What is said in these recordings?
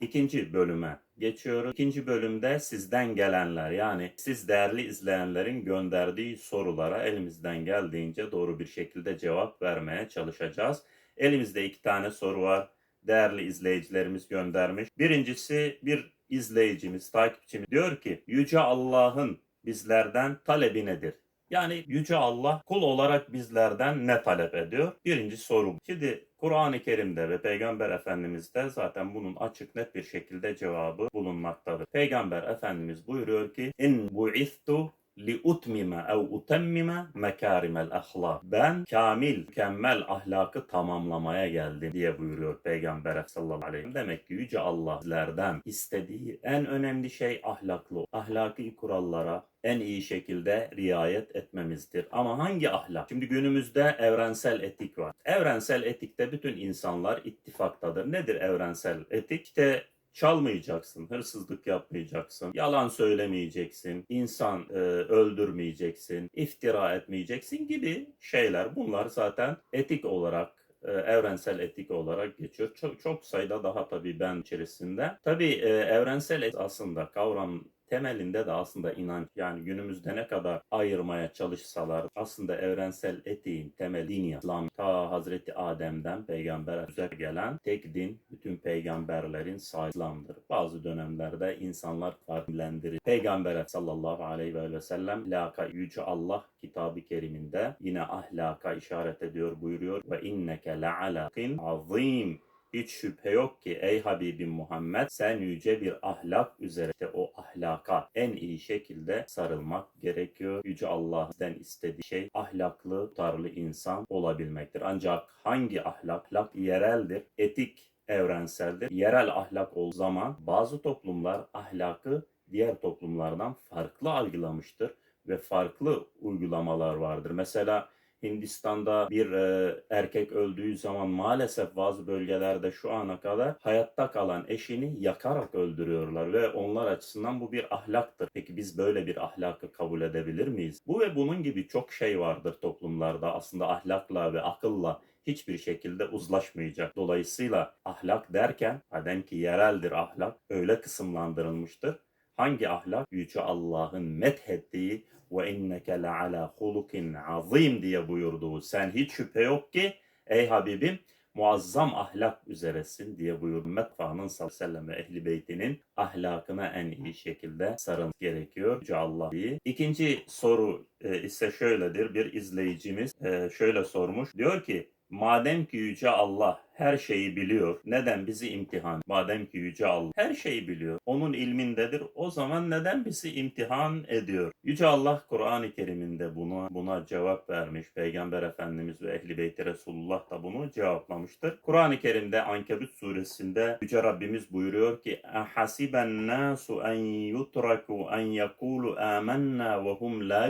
İkinci bölüme geçiyoruz. İkinci bölümde sizden gelenler yani siz değerli izleyenlerin gönderdiği sorulara elimizden geldiğince doğru bir şekilde cevap vermeye çalışacağız. Elimizde iki tane soru var. Değerli izleyicilerimiz göndermiş. Birincisi bir izleyicimiz, takipçimiz diyor ki Yüce Allah'ın bizlerden talebi nedir? Yani Yüce Allah kul olarak bizlerden ne talep ediyor? Birinci soru. Şimdi Kur'an-ı Kerim'de ve Peygamber Efendimiz'de zaten bunun açık net bir şekilde cevabı bulunmaktadır. Peygamber Efendimiz buyuruyor ki in bu'istu li utmime ev utemmime mekarimel ahlak. Ben kamil, mükemmel ahlakı tamamlamaya geldim diye buyuruyor Peygamber sallallahu aleyhi ve sellem. Demek ki Yüce Allah bizlerden istediği en önemli şey ahlaklı. Ahlaki kurallara en iyi şekilde riayet etmemizdir. Ama hangi ahlak? Şimdi günümüzde evrensel etik var. Evrensel etikte bütün insanlar ittifaktadır. Nedir evrensel etik? İşte çalmayacaksın, hırsızlık yapmayacaksın, yalan söylemeyeceksin, insan e, öldürmeyeceksin, iftira etmeyeceksin gibi şeyler. Bunlar zaten etik olarak e, evrensel etik olarak geçiyor. Çok, çok sayıda daha tabii ben içerisinde. Tabii e, evrensel etik aslında kavram temelinde de aslında inanç yani günümüzde ne kadar ayırmaya çalışsalar aslında evrensel etiğin temel din ya. İslam ta Hazreti Adem'den peygambere güzel gelen tek din bütün peygamberlerin sahibi. Bazı dönemlerde insanlar farklılendirir. Peygamber sallallahu aleyhi ve sellem laka yüce Allah kitabı keriminde yine ahlaka işaret ediyor buyuruyor ve inneke le'alakin azim hiç şüphe yok ki ey Habibim Muhammed sen yüce bir ahlak üzere işte o ahlaka en iyi şekilde sarılmak gerekiyor. Yüce Allah bizden istediği şey ahlaklı, tutarlı insan olabilmektir. Ancak hangi ahlak? Ahlak yereldir, etik evrenseldir. Yerel ahlak olduğu zaman bazı toplumlar ahlakı diğer toplumlardan farklı algılamıştır ve farklı uygulamalar vardır. Mesela Hindistan'da bir e, erkek öldüğü zaman maalesef bazı bölgelerde şu ana kadar hayatta kalan eşini yakarak öldürüyorlar ve onlar açısından bu bir ahlaktır. Peki biz böyle bir ahlakı kabul edebilir miyiz? Bu ve bunun gibi çok şey vardır toplumlarda aslında ahlakla ve akılla hiçbir şekilde uzlaşmayacak. Dolayısıyla ahlak derken madem ki yereldir ahlak öyle kısımlandırılmıştır. Hangi ahlak? Yüce Allah'ın methettiği ve inneke le ala hulukin azim diye buyurduğu. Sen hiç şüphe yok ki ey Habibim muazzam ahlak üzeresin diye buyurdu. Mekfa'nın sallallahu aleyhi ve sellem ve ehli beytinin ahlakına en iyi şekilde sarılmak gerekiyor. Yüce Allah diye. İkinci soru e, ise şöyledir. Bir izleyicimiz e, şöyle sormuş. Diyor ki Madem ki Yüce Allah her şeyi biliyor, neden bizi imtihan? Madem ki Yüce Allah her şeyi biliyor, onun ilmindedir, o zaman neden bizi imtihan ediyor? Yüce Allah Kur'an-ı Kerim'inde buna, buna cevap vermiş. Peygamber Efendimiz ve Ehli Beyti Resulullah da bunu cevaplamıştır. Kur'an-ı Kerim'de Ankebut suresinde Yüce Rabbimiz buyuruyor ki Hasiben nasu en yutraku en yekulu amennâ ve hum la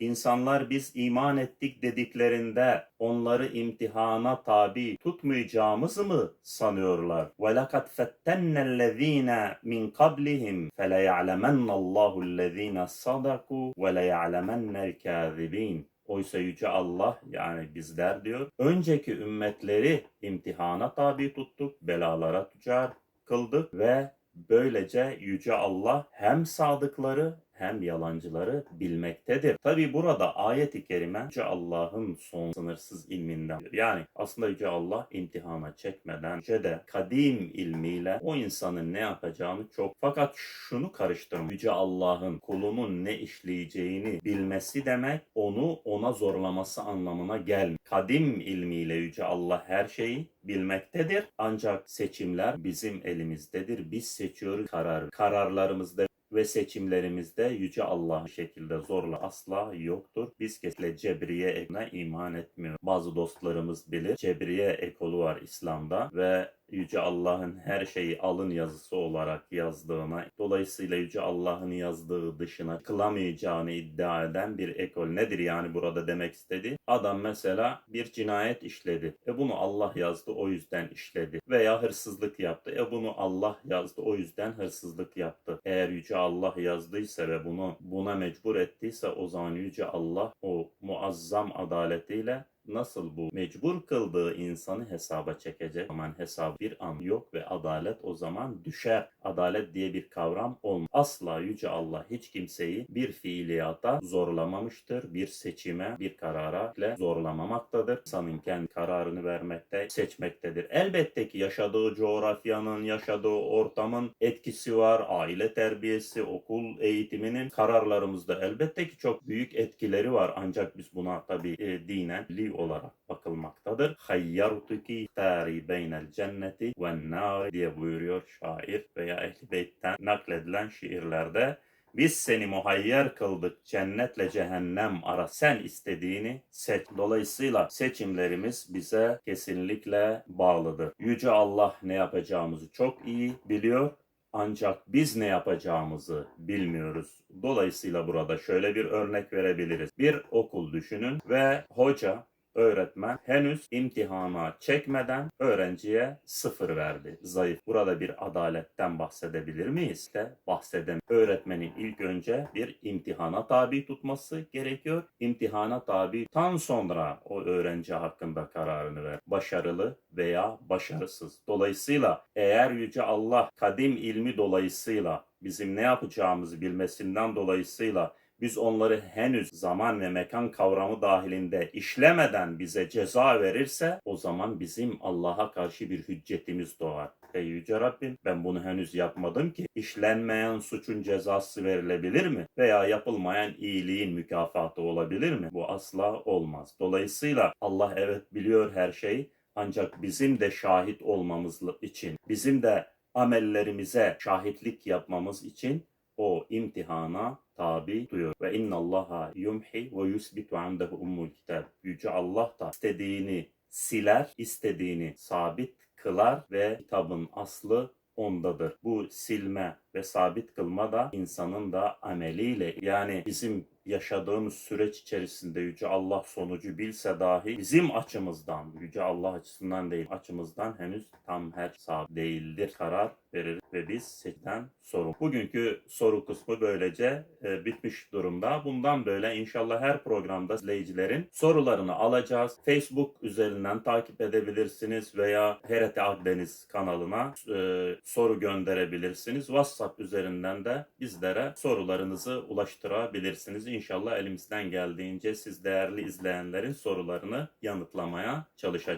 İnsanlar biz iman ettik dediklerinde onları imtihana tabi tutmayacağımızı mı sanıyorlar? وَلَقَدْ فَتَّنَّ الَّذ۪ينَ مِنْ قَبْلِهِمْ فَلَيَعْلَمَنَّ اللّٰهُ الَّذ۪ينَ صَدَقُوا وَلَيَعْلَمَنَّ الْكَاذِب۪ينَ Oysa Yüce Allah yani bizler diyor önceki ümmetleri imtihana tabi tuttuk, belalara tüccar kıldık ve böylece Yüce Allah hem sadıkları hem yalancıları bilmektedir. Tabi burada ayet-i kerime Yüce Allah'ın son sınırsız ilminden. Yani aslında Yüce Allah imtihana çekmeden önce de kadim ilmiyle o insanın ne yapacağını çok fakat şunu karıştırma. Yüce Allah'ın kulunun ne işleyeceğini bilmesi demek onu ona zorlaması anlamına gelmiyor. Kadim ilmiyle Yüce Allah her şeyi bilmektedir. Ancak seçimler bizim elimizdedir. Biz seçiyoruz karar. Kararlarımızda ve seçimlerimizde Yüce Allah şekilde zorla asla yoktur. Biz kesinlikle Cebriye ekine iman etmiyoruz. Bazı dostlarımız bilir. Cebriye ekolu var İslam'da ve Yüce Allah'ın her şeyi alın yazısı olarak yazdığına, dolayısıyla Yüce Allah'ın yazdığı dışına kılamayacağını iddia eden bir ekol. Nedir yani burada demek istedi? Adam mesela bir cinayet işledi. E bunu Allah yazdı o yüzden işledi. Veya hırsızlık yaptı. E bunu Allah yazdı o yüzden hırsızlık yaptı. Eğer Yüce Allah yazdıysa ve bunu buna mecbur ettiyse o zaman Yüce Allah o muazzam adaletiyle nasıl bu mecbur kıldığı insanı hesaba çekecek? O zaman hesap bir an yok ve adalet o zaman düşer. Adalet diye bir kavram olmaz. Asla Yüce Allah hiç kimseyi bir fiiliyata zorlamamıştır. Bir seçime, bir karara ile zorlamamaktadır. İnsanın kendi kararını vermekte, seçmektedir. Elbette ki yaşadığı coğrafyanın, yaşadığı ortamın etkisi var. Aile terbiyesi, okul eğitiminin kararlarımızda elbette ki çok büyük etkileri var. Ancak biz buna tabi e, dinen olarak bakılmaktadır. Hayyartuki tari beynel cenneti ve nar diye buyuruyor şair veya Ehl-i Beyt'ten nakledilen şiirlerde. Biz seni muhayyer kıldık cennetle cehennem ara sen istediğini seç. Dolayısıyla seçimlerimiz bize kesinlikle bağlıdır. Yüce Allah ne yapacağımızı çok iyi biliyor. Ancak biz ne yapacağımızı bilmiyoruz. Dolayısıyla burada şöyle bir örnek verebiliriz. Bir okul düşünün ve hoca öğretmen henüz imtihana çekmeden öğrenciye sıfır verdi. Zayıf. Burada bir adaletten bahsedebilir miyiz? De bahsedem. Öğretmenin ilk önce bir imtihana tabi tutması gerekiyor. İmtihana tabi tan sonra o öğrenci hakkında kararını ver. Başarılı veya başarısız. Dolayısıyla eğer Yüce Allah kadim ilmi dolayısıyla bizim ne yapacağımızı bilmesinden dolayısıyla biz onları henüz zaman ve mekan kavramı dahilinde işlemeden bize ceza verirse o zaman bizim Allah'a karşı bir hüccetimiz doğar. Ey Yüce Rabbim ben bunu henüz yapmadım ki işlenmeyen suçun cezası verilebilir mi? Veya yapılmayan iyiliğin mükafatı olabilir mi? Bu asla olmaz. Dolayısıyla Allah evet biliyor her şeyi ancak bizim de şahit olmamız için, bizim de amellerimize şahitlik yapmamız için o imtihana tabi duyuyor. Ve inna Allaha yumhi ve yusbitu andehu ummul kitab. Yüce Allah da istediğini siler, istediğini sabit kılar ve kitabın aslı ondadır. Bu silme ve sabit kılma da insanın da ameliyle yani bizim yaşadığımız süreç içerisinde Yüce Allah sonucu bilse dahi bizim açımızdan, Yüce Allah açısından değil açımızdan henüz tam her sabit değildir. Karar verir ve biz seçten sorun. Bugünkü soru kısmı böylece e, bitmiş durumda. Bundan böyle inşallah her programda izleyicilerin sorularını alacağız. Facebook üzerinden takip edebilirsiniz veya HRT Akdeniz kanalına e, soru gönderebilirsiniz. WhatsApp üzerinden de bizlere sorularınızı ulaştırabilirsiniz. İnşallah elimizden geldiğince siz değerli izleyenlerin sorularını yanıtlamaya çalışacağız.